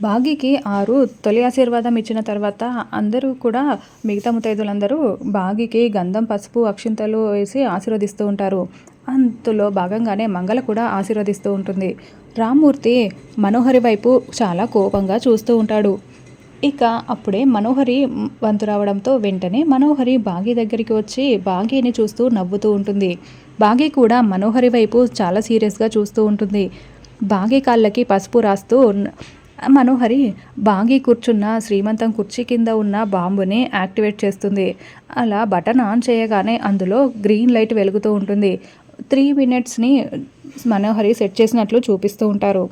బాగీకి ఆరు తొలి ఆశీర్వాదం ఇచ్చిన తర్వాత అందరూ కూడా మిగతా ముత్తైదులందరూ బాగీకి గంధం పసుపు అక్షింతలు వేసి ఆశీర్వదిస్తూ ఉంటారు. అందులో భాగంగానే మంగళ కూడా ఆశీర్వదిస్తూ ఉంటుంది. రామ్మూర్తి మనోహరి వైపు చాలా కోపంగా చూస్తూ ఉంటాడు. ఇక అప్పుడే మనోహరి వంతు రావడంతో వెంటనే మనోహరి బాగి దగ్గరికి వచ్చి బాగీని చూస్తూ నవ్వుతూ ఉంటుంది. బాగి కూడా మనోహరి వైపు చాలా సీరియస్గా చూస్తూ ఉంటుంది. బాగి కాళ్ళకి పసుపు రాస్తూ మనోహరి బాగి కూర్చున్న శ్రీమంతం కుర్చీ కింద ఉన్న బాంబుని యాక్టివేట్ చేస్తుంది. అలా బటన్ ఆన్ చేయగానే అందులో గ్రీన్ లైట్ వెలుగుతూ ఉంటుంది. త్రీ మినిట్స్ని మనోహరి సెట్ చేసినట్లు చూపిస్తూ ఉంటారు.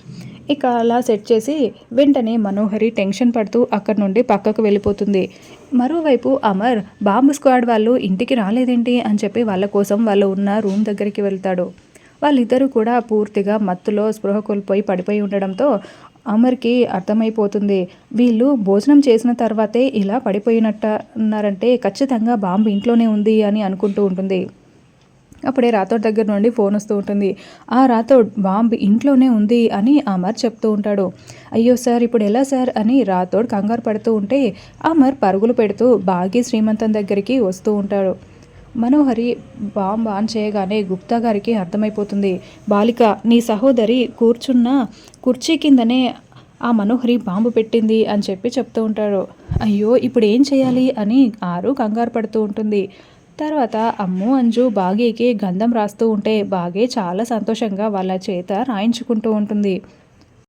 ఇక అలా సెట్ చేసి వెంటనే మనోహరి టెన్షన్ పడుతూ అక్కడి నుండి పక్కకు వెళ్ళిపోతుంది. మరోవైపు అమర్ బాంబు స్క్వాడ్ వాళ్ళు ఇంటికి రాలేదేంటి అని చెప్పి వాళ్ళ కోసం వాళ్ళు ఉన్న రూమ్ దగ్గరికి వెళ్తాడు. వాళ్ళిద్దరూ కూడా పూర్తిగా మత్తులో స్పృహ కోల్పోయి పడిపోయి ఉండడంతో అమర్కి అర్థమైపోతుంది. వీళ్ళు భోజనం చేసిన తర్వాతే ఇలా పడిపోయినట్ట ఉన్నారంటే ఖచ్చితంగా బాంబు ఇంట్లోనే ఉంది అని అనుకుంటూ ఉంటుంది. అప్పుడే రాథోడ్ దగ్గర నుండి ఫోన్ వస్తూ ఉంటుంది. ఆ రాథోడ్ బాంబ్ ఇంట్లోనే ఉంది అని అమర్ చెప్తూ ఉంటాడు. అయ్యో సార్ ఇప్పుడు ఎలా సార్ అని రాథోడ్ కంగారు పడుతూ ఉంటే అమర్ పరుగులు పెడుతూ బాగి శ్రీమంతం దగ్గరికి వస్తూ ఉంటాడు. మనోహరి బాంబ్ ఆన్ చేయగానే గుప్తా గారికి అర్థమైపోతుంది. బాలిక నీ సహోదరి కూర్చున్న కుర్చీ కిందనే ఆ మనోహరి బాంబు పెట్టింది అని చెప్పి చెప్తూ ఉంటాడు. అయ్యో ఇప్పుడు ఏం చేయాలి అని ఆరు కంగారు పడుతూ ఉంటుంది. తర్వాత అమ్ము అంజు బాగీకి గంధం రాస్తూ ఉంటే బాగే చాలా సంతోషంగా వాళ్ళ చేత రాయించుకుంటూ ఉంటుంది.